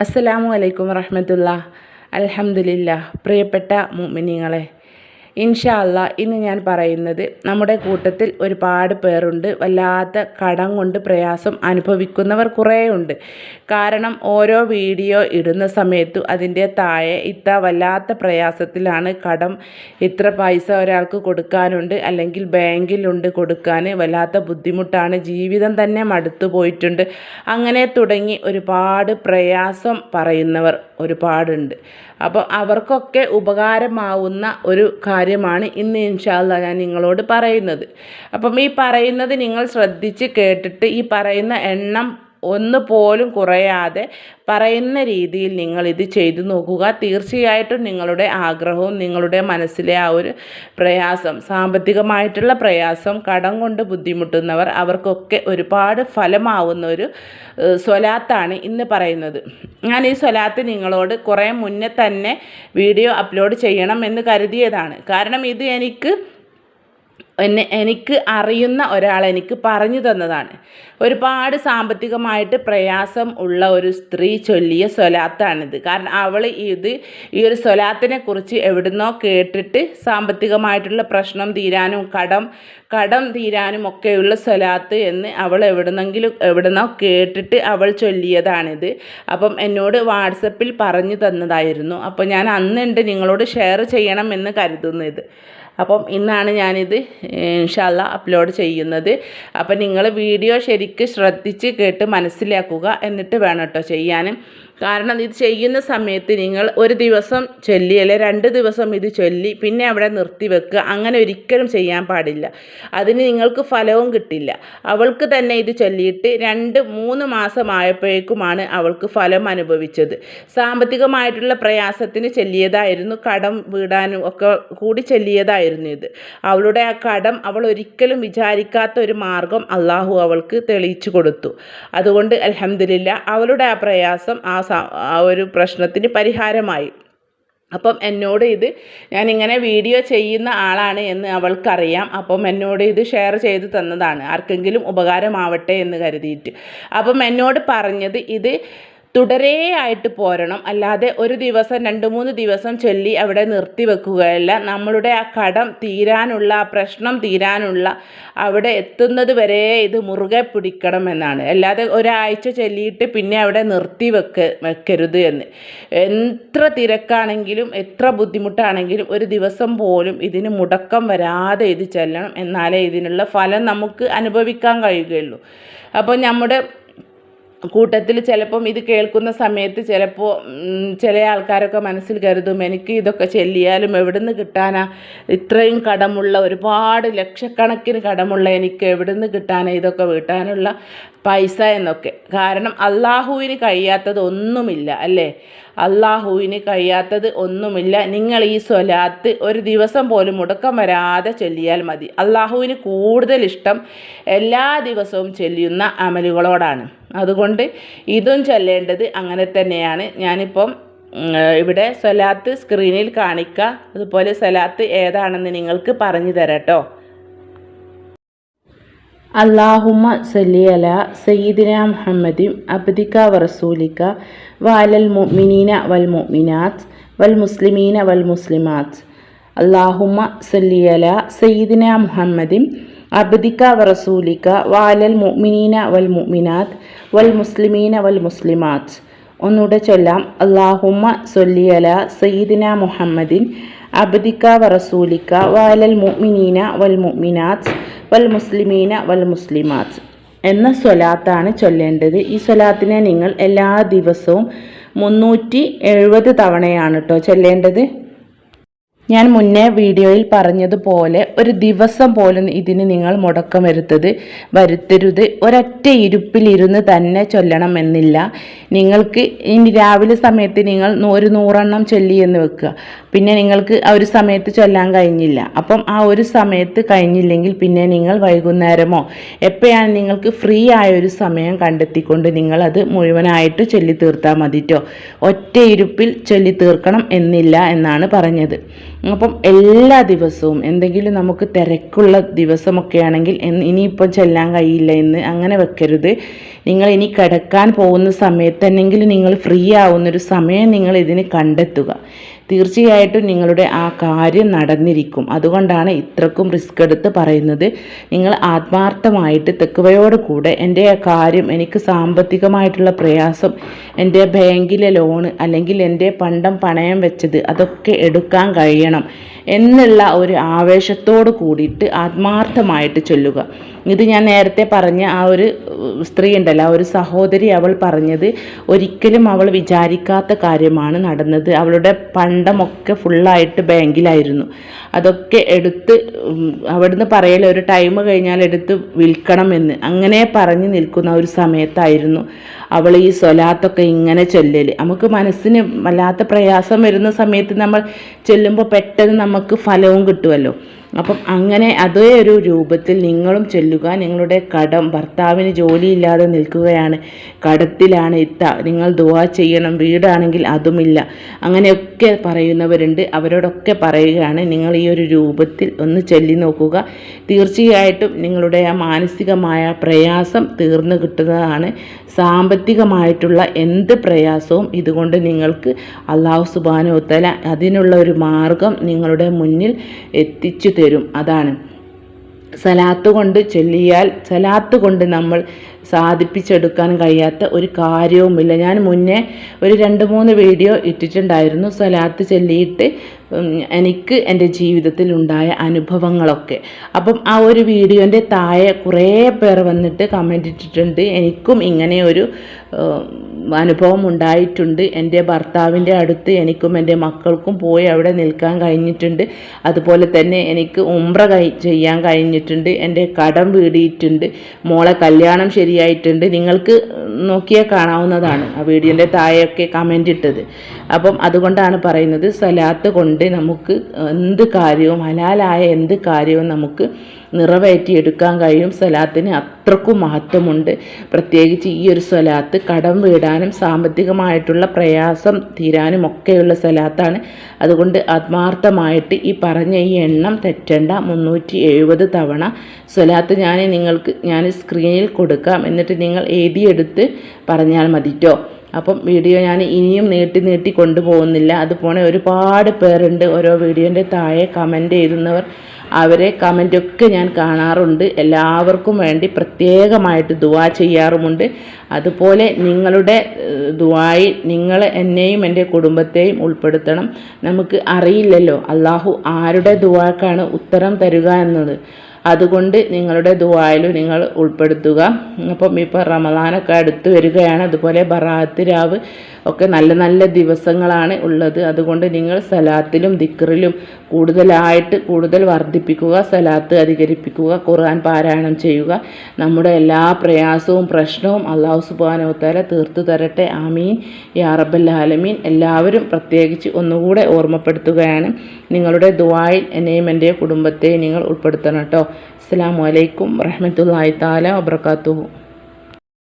അസ്സലാമു അലൈക്കും വറഹമത്തുള്ള അലഹമുല്ല പ്രിയപ്പെട്ട മുമിനിങ്ങളെ ഇൻഷാ അള്ളാ ഇന്ന് ഞാൻ പറയുന്നത് നമ്മുടെ കൂട്ടത്തിൽ ഒരുപാട് പേരുണ്ട്. വല്ലാത്ത കടം കൊണ്ട് പ്രയാസം അനുഭവിക്കുന്നവർ കുറേയുണ്ട്. കാരണം ഓരോ വീഡിയോ ഇടുന്ന സമയത്തു അതിന്റെ താഴെ ഇത്ത വല്ലാത്ത പ്രയാസത്തിലാണ് കടം ഇത്ര പൈസ ഒരാൾക്ക് കൊടുക്കാനുണ്ട്. അല്ലെങ്കിൽ ബാങ്കിലുണ്ട് കൊടുക്കാൻ വല്ലാത്ത ബുദ്ധിമുട്ടാണ്. ജീവിതം തന്നെ മടുത്തു പോയിട്ടുണ്ട്. അങ്ങനെ തുടങ്ങി ഒരുപാട് പ്രയാസം പറയുന്നവർ ഒരുപാടുണ്ട്. അപ്പോൾ അവർക്കൊക്കെ ഉപകാരമാവുന്ന ഒരു കാര്യമാണ് ഇന്ന് ഇൻഷാല്ല ഞാൻ നിങ്ങളോട് പറയുന്നത്. അപ്പം ഈ പറയുന്നത് നിങ്ങൾ ശ്രദ്ധിച്ച് കേട്ടിട്ട് ഈ പറയുന്ന എണ്ണം ഒന്ന് പോലും കുറയാതെ പറയുന്ന രീതിയിൽ നിങ്ങൾ ഇത് ചെയ്തു നോക്കുക. തീർച്ചയായിട്ടും നിങ്ങളുടെ ആഗ്രഹവും നിങ്ങളുടെ മനസ്സിലെ ആ ഒരു പ്രയാസം സാമ്പത്തികമായിട്ടുള്ള പ്രയാസം കടം കൊണ്ട് ബുദ്ധിമുട്ടുന്നവർ അവർക്കൊക്കെ ഒരുപാട് ഫലമാവുന്ന ഒരു സ്വലാത്താണ് ഇന്ന് പറയുന്നത്. ഞാൻ ഈ സ്വലാത്ത് നിങ്ങളോട് കുറേ മുന്നേ തന്നെ വീഡിയോ അപ്ലോഡ് ചെയ്യണം എന്ന് കരുതിയതാണ്. കാരണം ഇത് എനിക്ക് എന്നെ എനിക്ക് അറിയുന്ന ഒരാൾ എനിക്ക് പറഞ്ഞു തന്നതാണ്. ഒരുപാട് സാമ്പത്തികമായിട്ട് പ്രയാസം ഉള്ള ഒരു സ്ത്രീ ചൊല്ലിയ സ്വലാത്താണിത്. കാരണം അവൾ ഇത് ഈ ഒരു സ്വലാത്തിനെ കുറിച്ച് എവിടുന്നോ കേട്ടിട്ട് സാമ്പത്തികമായിട്ടുള്ള പ്രശ്നം തീരാനും കടം കടം തീരാനും ഒക്കെയുള്ള സ്വലാത്ത് എന്ന് അവൾ എവിടുന്നെങ്കിലും എവിടുന്നോ കേട്ടിട്ട് അവൾ ചൊല്ലിയതാണിത്. അപ്പം എന്നോട് വാട്സപ്പിൽ പറഞ്ഞു തന്നതായിരുന്നു. അപ്പോൾ ഞാൻ അന്നുണ്ട് നിങ്ങളോട് ഷെയർ ചെയ്യണം എന്ന് കരുതുന്നു ഇത് അപ്പം ഇന്നാണ് ഞാനിത് ഇൻഷാല്ല അപ്ലോഡ് ചെയ്യുന്നത്. അപ്പം നിങ്ങൾ വീഡിയോ ശരിക്ക് ശ്രദ്ധിച്ച് കേട്ട് മനസ്സിലാക്കുക എന്നിട്ട് വേണം കേട്ടോ ചെയ്യാനും. കാരണം ഇത് ചെയ്യുന്ന സമയത്ത് നിങ്ങൾ ഒരു ദിവസം ചൊല്ലി അല്ലെ രണ്ട് ദിവസം ഇത് ചൊല്ലി പിന്നെ അവിടെ നിർത്തി വെക്കുക. അങ്ങനെ ഒരിക്കലും ചെയ്യാൻ പാടില്ല. അതിന് നിങ്ങൾക്ക് ഫലവും കിട്ടില്ല. അവൾക്ക് തന്നെ ഇത് ചൊല്ലിയിട്ട് രണ്ട് മൂന്ന് മാസമായപ്പോഴേക്കുമാണ് അവൾക്ക് ഫലം അനുഭവിച്ചത്. സാമ്പത്തികമായിട്ടുള്ള പ്രയാസത്തിന് ചെല്ലിയതായിരുന്നു. കടം വീടാനും ഒക്കെ കൂടി ചെല്ലിയതായിരുന്നു ഇത്. അവളുടെ ആ കടം അവൾ ഒരിക്കലും വിചാരിക്കാത്ത ഒരു മാർഗം അള്ളാഹു അവൾക്ക് തെളിയിച്ചു കൊടുത്തു. അതുകൊണ്ട് അലഹമില്ല അവളുടെ ആ പ്രയാസം ആ ആ ഒരു പ്രശ്നത്തിന് പരിഹാരമായി. അപ്പം എന്നോട് ഇത് ഞാനിങ്ങനെ വീഡിയോ ചെയ്യുന്ന ആളാണ് എന്ന് അവൾക്കറിയാം. അപ്പം എന്നോട് ഇത് ഷെയർ ചെയ്ത് തന്നതാണ്. ആർക്കെങ്കിലും ഉപകാരമാവട്ടെ എന്ന് കരുതിയിട്ട്. അപ്പം എന്നോട് പറഞ്ഞത് ഇത് തുടരേ ആയിട്ട് പോരണം. അല്ലാതെ ഒരു ദിവസം രണ്ട് മൂന്ന് ദിവസം ചൊല്ലി അവിടെ നിർത്തി വെക്കുകയല്ല. നമ്മളുടെ ആ കടം തീരാനുള്ള ആ പ്രശ്നം തീരാനുള്ള അവിടെ എത്തുന്നത് വരെ ഇത് മുറുകെ പിടിക്കണം എന്നാണ്. അല്ലാതെ ഒരാഴ്ച ചൊല്ലിയിട്ട് പിന്നെ അവിടെ നിർത്തി വെക്ക വെക്കരുത് എന്ന്. എത്ര തിരക്കാണെങ്കിലും എത്ര ബുദ്ധിമുട്ടാണെങ്കിലും ഒരു ദിവസം പോലും ഇതിന് മുടക്കം വരാതെ ഇത് ചെല്ലണം എന്നാലേ ഇതിനുള്ള ഫലം നമുക്ക് അനുഭവിക്കാൻ കഴിയുകയുള്ളൂ. അപ്പോൾ നമ്മുടെ കൂട്ടത്തിൽ ചിലപ്പം ഇത് കേൾക്കുന്ന സമയത്ത് ചിലപ്പോൾ ചില ആൾക്കാരൊക്കെ മനസ്സിൽ കരുതും എനിക്ക് ഇതൊക്കെ ചെല്ലിയാലും എവിടെ നിന്ന് കിട്ടാനാ? ഇത്രയും കടമുള്ള ഒരുപാട് ലക്ഷക്കണക്കിന് കടമുള്ള എനിക്ക് എവിടെ നിന്ന് കിട്ടാനാ ഇതൊക്കെ വീട്ടാനുള്ള പൈസ എന്നൊക്കെ. കാരണം അള്ളാഹുവിന് കഴിയാത്തത് ഒന്നുമില്ല അല്ലേ? അള്ളാഹുവിന് കഴിയാത്തത് ഒന്നുമില്ല. നിങ്ങൾ ഈ സ്വലാത്ത് ഒരു ദിവസം പോലും മുടക്കം വരാതെ ചൊല്ലിയാൽ മതി. അള്ളാഹുവിന് കൂടുതൽ ഇഷ്ടം എല്ലാ ദിവസവും ചൊല്ലിയുന്ന അമലുകളോടാണ്. അതുകൊണ്ട് ഇതും ചൊല്ലേണ്ടത് അങ്ങനെ തന്നെയാണ്. ഞാനിപ്പം ഇവിടെ സ്വലാത്ത് സ്ക്രീനിൽ കാണിക്കുക അതുപോലെ സ്വലാത്ത് ഏതാണെന്ന് നിങ്ങൾക്ക് പറഞ്ഞു തരട്ടോ. അള്ളാഹുമ്മ സല്ലി അല സയ്യിദിന മുഹമ്മദിം അബ്ദിക വറസൂലിക്ക വാലൽ മുഅ്മിനീന വൽ മുഅ്മിനാത്ത് വൽ മുസ്ലിമീന വൽ മുസ്ലിമാത്ത്. അള്ളാഹുമ്മ സല്ലി അല സയ്യിദിന മുഹമ്മദിം അബ്ദിക റസൂലിക്ക വാലൽ മുഅ്മിനീന വൽ മുഅ്മിനാത്ത് വൽ മുസ്ലിമീന വൽ മുസ്ലിമാത്ത്. ഒന്നുകൂടെ ചൊല്ലാം. അള്ളാഹുമ്മ സൊല്ലിയല സയ്യിദിന മുഹമ്മദിൻ അബ്ദിക്ക വ റസൂലിക്ക വാലൽ മുഅ്മിനീന വൽ മുഅ്മിനാത്ത് വൽ മുസ്ലിമീന വൽ മുസ്ലിമാത്ത്. എന്ന സ്വലാത്താണ് ചൊല്ലേണ്ടത്. ഈ സ്വലാത്തിനെ നിങ്ങൾ എല്ലാ ദിവസവും മുന്നൂറ്റി എഴുപത് തവണയാണ് കേട്ടോ ചൊല്ലേണ്ടത്. ഞാൻ മുന്നേ വീഡിയോയിൽ പറഞ്ഞതുപോലെ ഒരു ദിവസം പോലും ഇതിന് നിങ്ങൾ മുടക്കം വരുത്തത് വരുത്തരുത്. ഒരൊറ്റ ഇരുപ്പിലിരുന്ന് തന്നെ ചൊല്ലണമെന്നില്ല. നിങ്ങൾക്ക് ഇനി രാവിലെ സമയത്ത് നിങ്ങൾ ഒരു നൂറെണ്ണം ചൊല്ലി എന്ന് വെക്കുക. പിന്നെ നിങ്ങൾക്ക് ആ ഒരു സമയത്ത് ചൊല്ലാൻ കഴിഞ്ഞില്ല. അപ്പം ആ ഒരു സമയത്ത് കഴിഞ്ഞില്ലെങ്കിൽ പിന്നെ നിങ്ങൾ വൈകുന്നേരമോ? എപ്പോഴാണ് നിങ്ങൾക്ക് ഫ്രീ ആയ ഒരു സമയം കണ്ടെത്തിക്കൊണ്ട് നിങ്ങളത് മുഴുവനായിട്ട് ചൊല്ലി തീർത്താൽ മതിട്ടോ? ഒറ്റ ഇരുപ്പിൽ ചൊല്ലി തീർക്കണം എന്നില്ല എന്നാണ് പറഞ്ഞത്. അപ്പം എല്ലാ ദിവസവും എന്തെങ്കിലും നമുക്ക് തിരക്കുള്ള ദിവസമൊക്കെ ആണെങ്കിൽ ഇനിയിപ്പം ചെല്ലാൻ കഴിയില്ല എന്ന് അങ്ങനെ വെക്കരുത്. നിങ്ങൾ ഇനി കിടക്കാൻ പോകുന്ന സമയത്തന്നെങ്കിലും നിങ്ങൾ ഫ്രീ ആവുന്നൊരു സമയം നിങ്ങൾ ഇതിന് കണ്ടെത്തുക. തീർച്ചയായിട്ടും നിങ്ങളുടെ ആ കാര്യം നടന്നിരിക്കും. അതുകൊണ്ടാണ് ഇത്രക്കും റിസ്ക് എടുത്ത് പറയുന്നത്. നിങ്ങൾ ആത്മാർത്ഥമായിട്ട് തെക്കുവയോട് കൂടെ എന്റെ ആ കാര്യം എനിക്ക് സാമ്പത്തികമായിട്ടുള്ള പ്രയാസം എന്റെ ബാങ്കിലെ ലോണ് അല്ലെങ്കിൽ എന്റെ പണ്ടം പണയം വെച്ചത് അതൊക്കെ എടുക്കാൻ കഴിയണം എന്നുള്ള ഒരു ആവേശത്തോട് കൂടിയിട്ട് ആത്മാർത്ഥമായിട്ട് ചൊല്ലുക. ഇത് ഞാൻ നേരത്തെ പറഞ്ഞ ആ ഒരു സ്ത്രീ ഉണ്ടല്ലോ ആ ഒരു സഹോദരി അവൾ പറഞ്ഞത് ഒരിക്കലും അവൾ വിചാരിക്കാത്ത കാര്യമാണ് നടന്നത്. അവളുടെ പണ്ടമൊക്കെ ഫുള്ളായിട്ട് ബാങ്കിലായിരുന്നു. അതൊക്കെ എടുത്ത് അവിടുന്ന് പറയൽ ഒരു ടൈം കഴിഞ്ഞാൽ എടുത്ത് വിൽക്കണമെന്ന് അങ്ങനെ പറഞ്ഞ് നിൽക്കുന്ന ഒരു സമയത്തായിരുന്നു അവൾ ഈ സ്വലാത്തൊക്കെ ഇങ്ങനെ ചൊല്ലൽ നമുക്ക് മനസ്സിന് വല്ലാത്ത പ്രയാസം വരുന്ന സമയത്ത് നമ്മൾ ചെല്ലുമ്പോൾ പെട്ടെന്ന് നമുക്ക് ഫലവും കിട്ടുമല്ലോ അപ്പം അങ്ങനെ അതേ ഒരു രൂപത്തിൽ നിങ്ങളും ചെല്ലുക നിങ്ങളുടെ കടം ഭർത്താവിന് ജോലിയില്ലാതെ നിൽക്കുകയാണ് കടത്തിലാണ് ഇത്ത നിങ്ങൾ ദുവാ ചെയ്യണം വീടാണെങ്കിൽ അതുമില്ല. അങ്ങനെയൊക്കെ പറയുന്നവരുണ്ട്. അവരോടൊക്കെ പറയുകയാണ് നിങ്ങൾ ഈ ഒരു രൂപത്തിൽ ഒന്ന് ചൊല്ലി നോക്കുക. തീർച്ചയായിട്ടും നിങ്ങളുടെ ആ മാനസികമായ പ്രയാസം തീർന്നു കിട്ടുന്നതാണ്. സാമ്പത്തികമായിട്ടുള്ള എന്ത് പ്രയാസവും ഇതുകൊണ്ട് നിങ്ങൾക്ക് അള്ളാഹു സുബാനോത്തല അതിനുള്ള ഒരു മാർഗം നിങ്ങളുടെ മുന്നിൽ എത്തിച്ചു തരും അതാണ്. സലാത്ത് കൊണ്ട് ചൊല്ലിയാൽ സലാത്ത് കൊണ്ട് നമ്മൾ സാധിപ്പിച്ചെടുക്കാൻ കഴിയാത്ത ഒരു കാര്യവുമില്ല. ഞാൻ മുന്നേ ഒരു രണ്ട് മൂന്ന് വീഡിയോ ഇട്ടിട്ടുണ്ടായിരുന്നു. സലാത്ത് ചൊല്ലിയിട്ട് എനിക്ക് എന്റെ ജീവിതത്തിൽ ഉണ്ടായ അനുഭവങ്ങളൊക്കെ. അപ്പം ആ ഒരു വീഡിയോന്റെ താഴെ കുറേ പേർ വന്നിട്ട് കമന്റ് ഇട്ടിട്ടുണ്ട്. എനിക്കും ഇങ്ങനെ ഒരു അനുഭവം ഉണ്ടായിട്ടുണ്ട്. എന്റെ ഭർത്താവിന്റെ അടുത്ത് എനിക്കും എന്റെ മക്കൾക്കും പോയി അവിടെ നിൽക്കാൻ കഴിഞ്ഞിട്ടുണ്ട്. അതുപോലെ തന്നെ എനിക്ക് ഉമ്ര കൈ ചെയ്യാൻ കഴിഞ്ഞിട്ടുണ്ട്. എന്റെ കടം വീടിയിട്ടുണ്ട്. മോളെ കല്യാണം ശരിയായിട്ടുണ്ട്. നിങ്ങൾക്ക് നോക്കിയാൽ കാണാവുന്നതാണ് ആ വീഡിയോന്റെ താഴെയൊക്കെ കമന്റ് ഇട്ടത്. അപ്പം അതുകൊണ്ടാണ് പറയുന്നത് സലാത്ത് കൊണ്ട് നമുക്ക് എന്ത് കാര്യവും ഹലാലായ എന്ത് കാര്യവും നമുക്ക് നിറവേറ്റിയെടുക്കാൻ കഴിയും. സ്വലാത്തിന് അത്രക്കും മഹത്വമുണ്ട്. പ്രത്യേകിച്ച് ഈ ഒരു സ്വലാത്ത് കടം വീടാനും സാമ്പത്തികമായിട്ടുള്ള പ്രയാസം തീരാനും ഒക്കെയുള്ള സ്വലാത്താണ്. അതുകൊണ്ട് ആത്മാർത്ഥമായിട്ട് ഈ പറഞ്ഞ ഈ എണ്ണം തെറ്റണ്ട. മുന്നൂറ്റി എഴുപത് തവണ സ്വലാത്ത് ഞാൻ നിങ്ങൾക്ക് ഞാൻ സ്ക്രീനിൽ കൊടുക്കാം. എന്നിട്ട് നിങ്ങൾ എഴുതിയെടുത്ത് പറഞ്ഞാൽ മതിട്ടോ? അപ്പം വീഡിയോ ഞാൻ ഇനിയും നീട്ടി നീട്ടി കൊണ്ടുപോകുന്നില്ല. അതുപോലെ ഒരുപാട് പേരുണ്ട് ഓരോ വീഡിയോന്റെ താഴെ കമന്റ് എഴുതുന്നവർ. അവരെ കമന്റൊക്കെ ഞാൻ കാണാറുണ്ട്. എല്ലാവർക്കും വേണ്ടി പ്രത്യേകമായിട്ട് ദുവാ ചെയ്യാറുമുണ്ട്. അതുപോലെ നിങ്ങളുടെ ദുവായി നിങ്ങൾ എന്നെയും എന്റെ കുടുംബത്തെയും ഉൾപ്പെടുത്തണം. നമുക്ക് അറിയില്ലല്ലോ അള്ളാഹു ആരുടെ ദുവാക്കാണ് ഉത്തരം തരുക എന്നത്. അതുകൊണ്ട് നിങ്ങളുടെ ദുവായിലും നിങ്ങൾ ഉൾപ്പെടുത്തുക. അപ്പം ഇപ്പോൾ റമദാനൊക്കെ അടുത്ത് വരികയാണ്. അതുപോലെ ബറാത്ത് രാവ് ഒക്കെ നല്ല നല്ല ദിവസങ്ങളാണ് ഉള്ളത്. അതുകൊണ്ട് നിങ്ങൾ സലാത്തിലും ദിക്റിലും കൂടുതലായിട്ട് കൂടുതൽ വർദ്ധിപ്പിക്കുക സലാത്ത് അധികരിപ്പിക്കുക ഖുർആൻ പാരായണം ചെയ്യുക. നമ്മുടെ എല്ലാ പ്രയാസവും പ്രശ്നവും അള്ളാഹു സുബാനോത്താല തീർത്തു തരട്ടെ. ആമീൻ. യാ റബ്ബൽ എല്ലാവരും പ്രത്യേകിച്ച് ഒന്നുകൂടെ ഓർമ്മപ്പെടുത്തുകയാണ്. നിങ്ങളുടെ ദുവായിൽ എന്നെയും എന്റെ കുടുംബത്തെയും നിങ്ങൾ ഉൾപ്പെടുത്തണം കേട്ടോ. അസ്സാം വലൈക്കും വറഹമത്തല്ലാ താല വബർക്കാത്തു